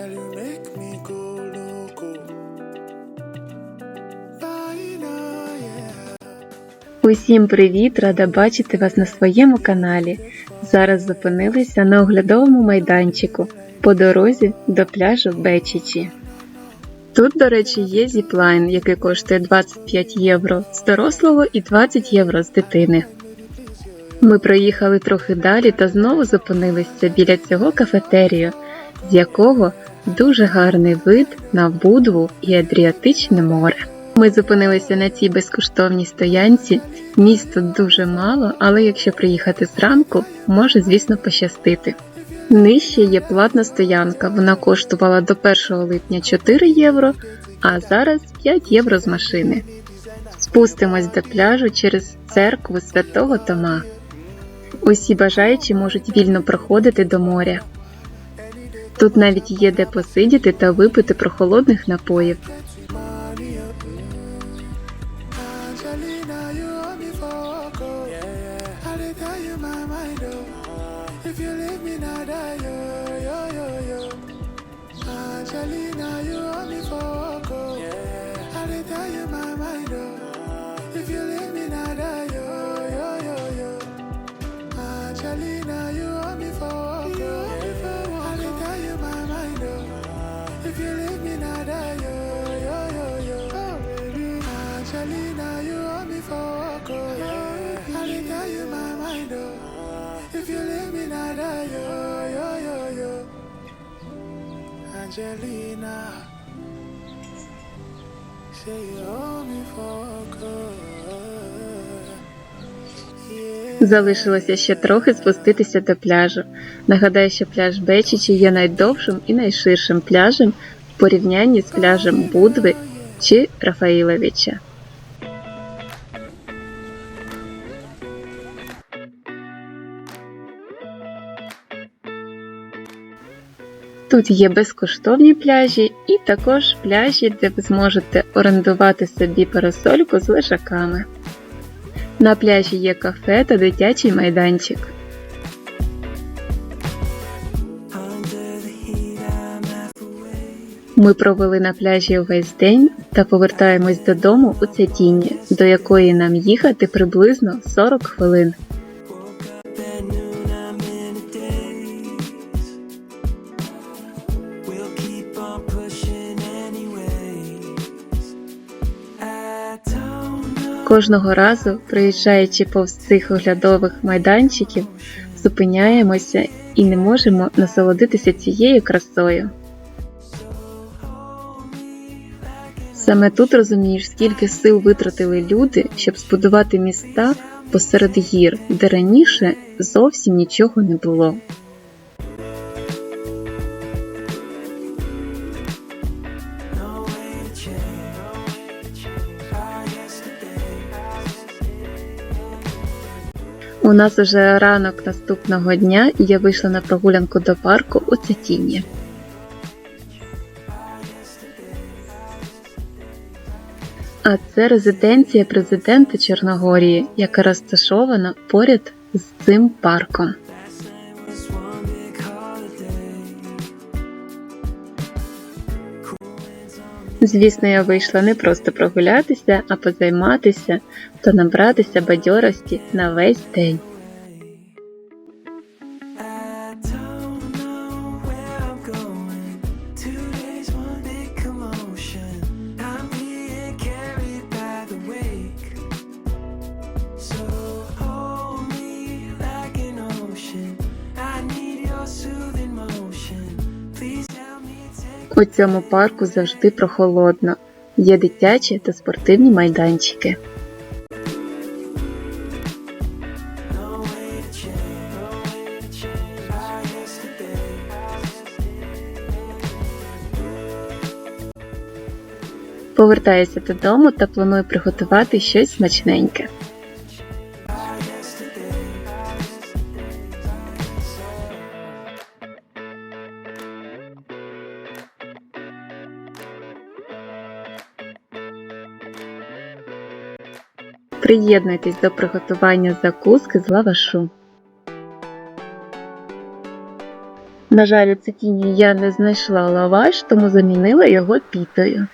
Girl, you make me go loco. Усім привіт! Рада бачити вас на своєму каналі. Зараз зупинилися на оглядовому майданчику по дорозі до пляжу Бечічі. Тут, до речі, є зіплайн, який коштує 25 євро з дорослого і 20 євро з дитини. Ми проїхали трохи далі та знову зупинилися біля цього кафетерію, з якого дуже гарний вид на Будву і Адріатичне море. Ми зупинилися на цій безкоштовній стоянці. Місць дуже мало, але якщо приїхати зранку, може, звісно, пощастити. Нижче є платна стоянка. Вона коштувала до 1 липня 4 євро, а зараз 5 євро з машини. Спустимось до пляжу через церкву Святого Тома. Усі бажаючі можуть вільно проходити до моря. Тут навіть є де посидіти та випити прохолодних напоїв. If you leave me, not yo, yo, yo, yo. Angelina, say you owe me for good. Залишилося ще трохи спуститися до пляжу. Нагадаю, що пляж Бечічі є найдовшим і найширшим пляжем в порівнянні з пляжем Будви чи Рафаїловича. Тут є безкоштовні пляжі і також пляжі, де ви зможете орендувати собі парасольку з лежаками. На пляжі є кафе та дитячий майданчик. Ми провели на пляжі увесь день та повертаємось додому у Цятінні, до якої нам їхати приблизно 40 хвилин. Кожного разу, проїжджаючи повз цих оглядових майданчиків, зупиняємося і не можемо насолодитися цією красою. Саме тут розумієш, скільки сил витратили люди, щоб збудувати міста посеред гір, де раніше зовсім нічого не було. У нас уже ранок наступного дня, і я вийшла на прогулянку до парку у Цитіні. А це резиденція президента Чорногорії, яка розташована поряд з цим парком. Звісно, я вийшла не просто прогулятися, а позайматися та набратися бадьорості на весь день. У цьому парку завжди прохолодно. Є дитячі та спортивні майданчики. Повертаюся додому та планую приготувати щось смачненьке. Приєднуйтесь до приготування закуски з лавашу. На жаль, у цитіні я не знайшла лаваш, тому замінила його пітою.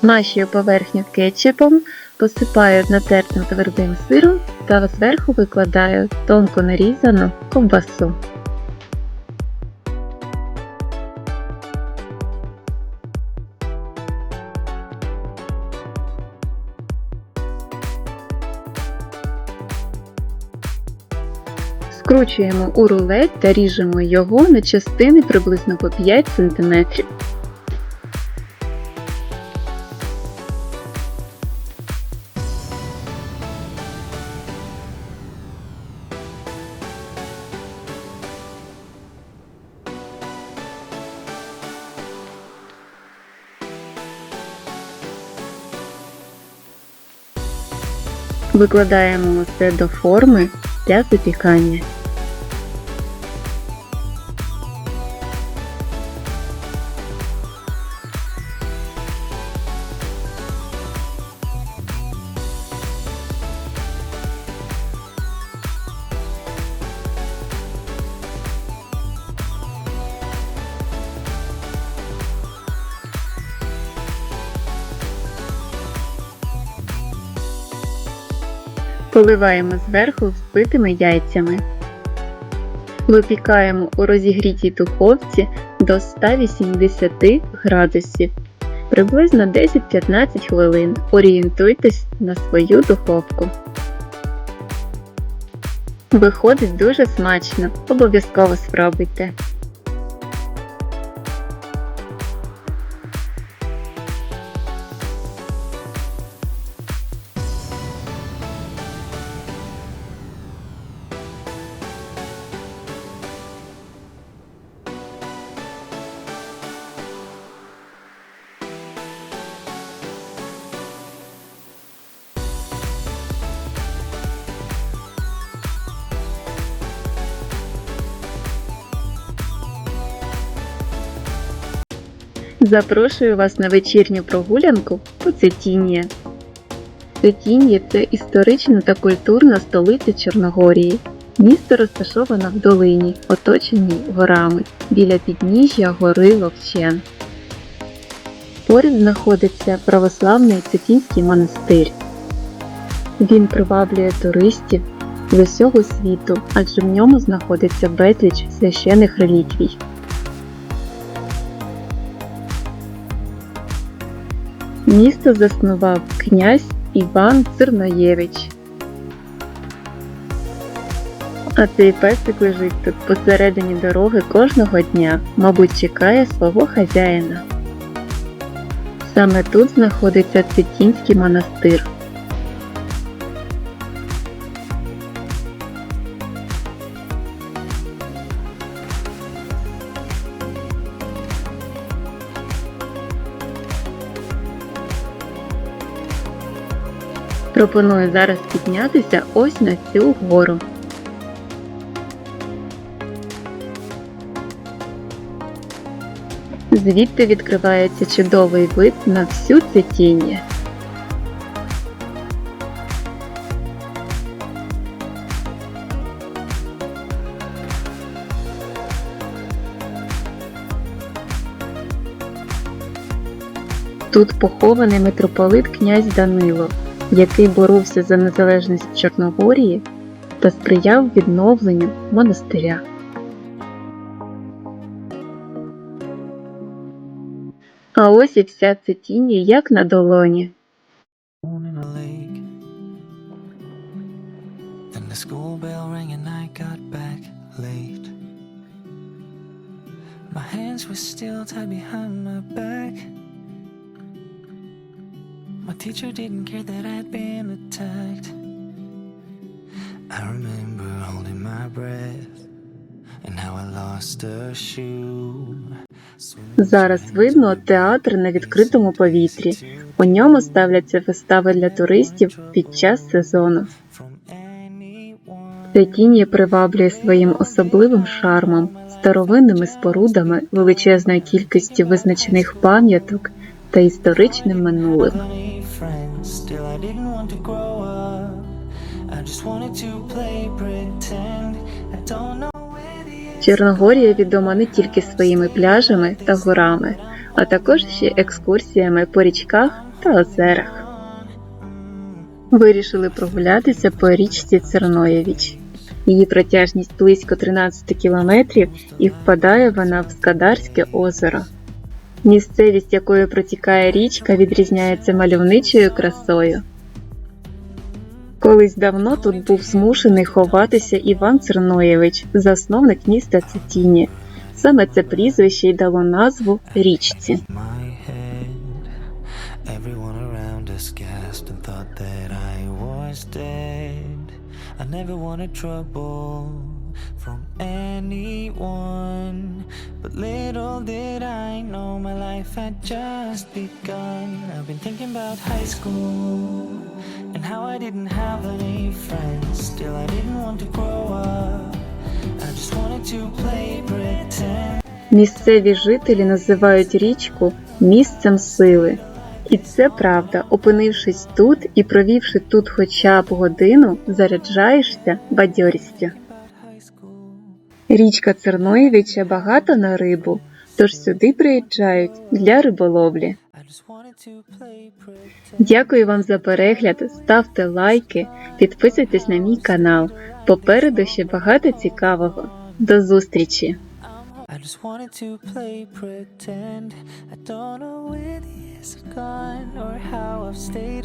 Змащую поверхню кетчупом, посипаю натертим твердим сиром та зверху викладаю тонко нарізану ковбасу. Скручуємо у рулет та ріжемо його на частини приблизно по 5 см. Викладаємо усе до форми для запікання. Поливаємо зверху взбитими яйцями. Випікаємо у розігрітій духовці до 180 градусів. Приблизно 10-15 хвилин. Орієнтуйтесь на свою духовку. Виходить дуже смачно. Обов'язково спробуйте. Запрошую вас на вечірню прогулянку по Цетінія. Цетінє – це історична та культурна столиця Чорногорії. Місто розташоване в долині, оточеній горами, біля підніжжя гори Ловчен. Поряд знаходиться православний Цетінський монастир. Він приваблює туристів з усього світу, адже в ньому знаходиться безліч священих реліквій. Місто заснував князь Іван Цирноєвич. А цей песик лежить тут посередині дороги кожного дня, мабуть, чекає свого хазяїна. Саме тут знаходиться Цитінський монастир. Пропоную зараз піднятися ось на цю гору. Звідти відкривається чудовий вид на всю цвітіння. Тут похований митрополит князь Данило, який боровся за незалежність Чорногорії та сприяв відновленню монастиря. А ось і вся цитіння як на долоні. the school bell rang and I got. My hands were still tied behind my back. My teacher didn't care that I'd been attacked. I remember holding my breath and how I lost a shoe. Зараз видно театр на відкритому повітрі. У ньому ставляться вистави для туристів під час сезону. From приваблює своїм особливим шармом, старовинними спорудами, величезною кількістю визначених пам'яток та історичним минулим. Чорногорія відома не тільки своїми пляжами та горами, а також ще екскурсіями по річках та озерах. Вирішили прогулятися по річці Церноєвіч. Її протяжність близько 13 кілометрів і впадає вона в Скадарське озеро. Місцевість, якою протікає річка, відрізняється мальовничою красою. Колись давно тут був змушений ховатися Іван Церноєвич, засновник міста Цетіні. Саме це прізвище й дало назву річці. I never wanted trouble anyone. But little did I know my life had just begun. I've been thinking about high school and how I didn't have any friends. Still, I didn't want to grow up. I just wanted to play pretend. Місцеві жителі називають річку місцем сили. І це правда, опинившись тут і провівши тут хоча б годину, заряджаєшся бадьорістю. Річка Церноєвича багата на рибу, тож сюди приїжджають для риболовлі. Дякую вам за перегляд, ставте лайки, підписуйтесь на мій канал. Попереду ще багато цікавого. До зустрічі! I just wanted to play pretend. I don't know where the years have gone or how I've stayed